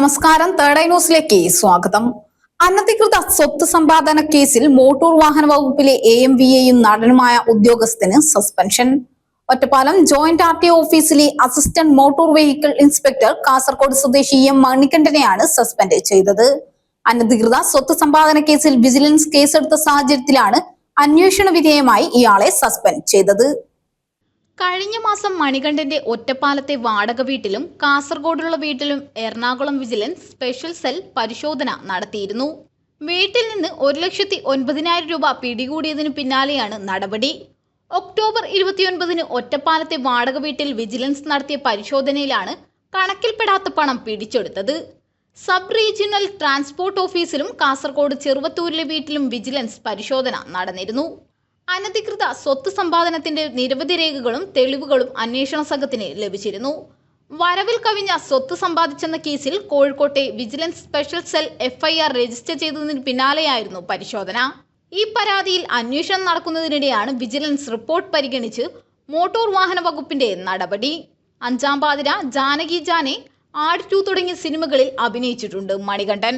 നമസ്കാരം. Third eye ന്യൂസിലേക്ക് സ്വാഗതം. അനധികൃത സ്വത്ത് സമ്പാദന കേസിൽ മോട്ടോർ വാഹന വകുപ്പിലെ എ എം വി എയും നടനുമായ ഉദ്യോഗസ്ഥന് suspension Ottapalam joint R T ഓഫീസിലെ assistant motor vehicle inspector Kasaragod സ്വദേശി എം മണിക്കണ്ഠനെയാണ് സസ്പെൻഡ് ചെയ്തത്. അനധികൃത സ്വത്ത് സമ്പാദന കേസിൽ വിജിലൻസ് കേസെടുത്ത സാഹചര്യത്തിലാണ് അന്വേഷണ വിധേയമായി ഇയാളെ സസ്പെൻഡ് ചെയ്തത്. കഴിഞ്ഞ മാസം മണികണ്ഠന്റെ ഒറ്റപ്പാലത്തെ വാടക വീട്ടിലും കാസർഗോഡുള്ള വീട്ടിലും എറണാകുളം വിജിലൻസ് സ്പെഷ്യൽ സെൽ പരിശോധന നടത്തിയിരുന്നു. വീട്ടിൽ നിന്ന് ഒരു ലക്ഷത്തി ഒൻപതിനായിരം രൂപ പിടികൂടിയതിനു പിന്നാലെയാണ് നടപടി. ഒക്ടോബർ ഇരുപത്തിയൊൻപതിന് ഒറ്റപ്പാലത്തെ വാടക വീട്ടിൽ വിജിലൻസ് നടത്തിയ പരിശോധനയിലാണ് കണക്കിൽപ്പെടാത്ത പണം പിടിച്ചെടുത്തത്. സബ് റീജിയണൽ ട്രാൻസ്പോർട്ട് ഓഫീസിലും കാസർഗോഡ് ചെറുവത്തൂരിലെ വീട്ടിലും വിജിലൻസ് പരിശോധന നടന്നിരുന്നു. അനധികൃത സ്വത്ത് സമ്പാദനത്തിന്റെ നിരവധി രേഖകളും തെളിവുകളും അന്വേഷണ സംഘത്തിന് ലഭിച്ചിരുന്നു. വരവിൽ കവിഞ്ഞ സ്വത്ത് സമ്പാദിച്ചെന്ന കേസിൽ കോഴിക്കോട്ടെ vigilance special cell FIR register ചെയ്തതിന് പിന്നാലെയായിരുന്നു പരിശോധന. ഈ പരാതിയിൽ അന്വേഷണം നടക്കുന്നതിനിടെയാണ് വിജിലൻസ് റിപ്പോർട്ട് പരിഗണിച്ച് മോട്ടോർ വാഹന വകുപ്പിന്റെ നടപടി. അഞ്ചാം പാതിര ജാനകി ജാനെ ആടിറ്റു തുടങ്ങിയ സിനിമകളിൽ അഭിനയിച്ചിട്ടുണ്ട് മണികണ്ഠൻ.